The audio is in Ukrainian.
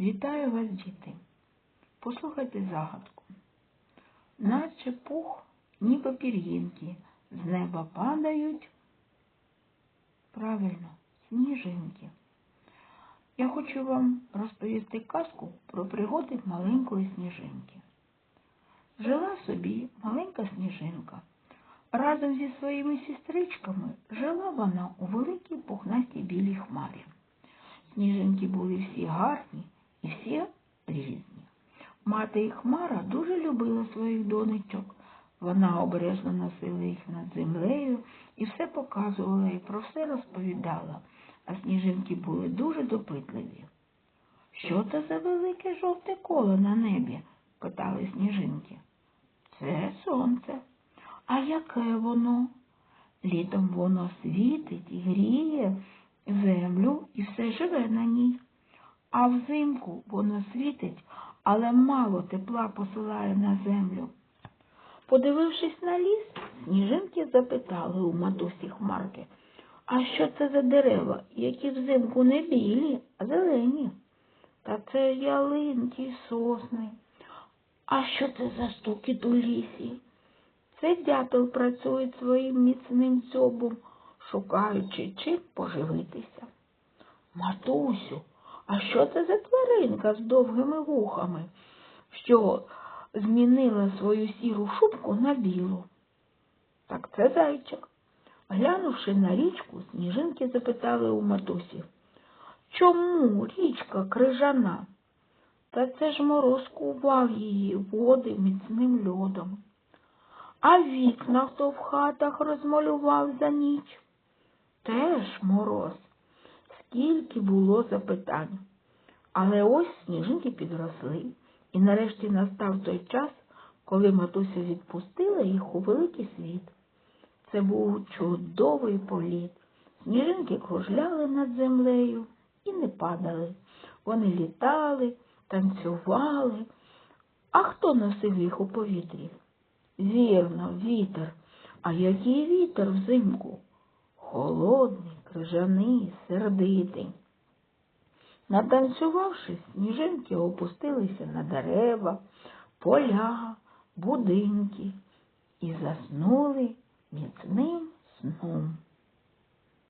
Вітаю вас, діти. Послухайте загадку. Наче пух, ніби пір'їнки, з неба падають. Правильно, сніжинки. Я хочу вам розповісти казку про пригоди маленької сніжинки. Жила собі маленька сніжинка. Разом зі своїми сестричками жила вона у великій пухнастій білій хмарі. Сніжинки були всі гарні і всі різні. Мати і Хмара дуже любила своїх донечок. Вона обережно носила їх над землею і все показувала і про все розповідала, а сніжинки були дуже допитливі. Що це за велике жовте коло на небі? питали сніжинки. Це сонце. А яке воно? Літом воно світить і гріє землю і все живе на ній. А взимку воно світить, але мало тепла посилає на землю. Подивившись на ліс, сніжинки запитали у матусі Хмарки, а що це за дерева, які взимку не білі, а зелені? Та це ялинки сосни. А що це за стукіт у лісі? Це дятел працює своїм міцним цьобом, шукаючи чим поживитися. Матусю, а що це за тваринка з довгими вухами, що змінила свою сіру шубку на білу? Так це зайчик. Глянувши на річку, сніжинки запитали у матусі, чому річка крижана? Та це ж мороз кував її води міцним льодом. А вікна хто в хатах розмалював за ніч? Теж мороз. Скільки було запитань. Але ось сніжинки підросли, і нарешті настав той час, коли матуся відпустила їх у великий світ. Це був чудовий політ. Сніжинки кружляли над землею і не падали. Вони літали, танцювали. А хто носив їх у повітрі? Вірно, вітер. А який вітер взимку? Холодний, крижаний, сердитий. Натанцювавши, сніжинки опустилися на дерева, поля, будинки і заснули міцним сном.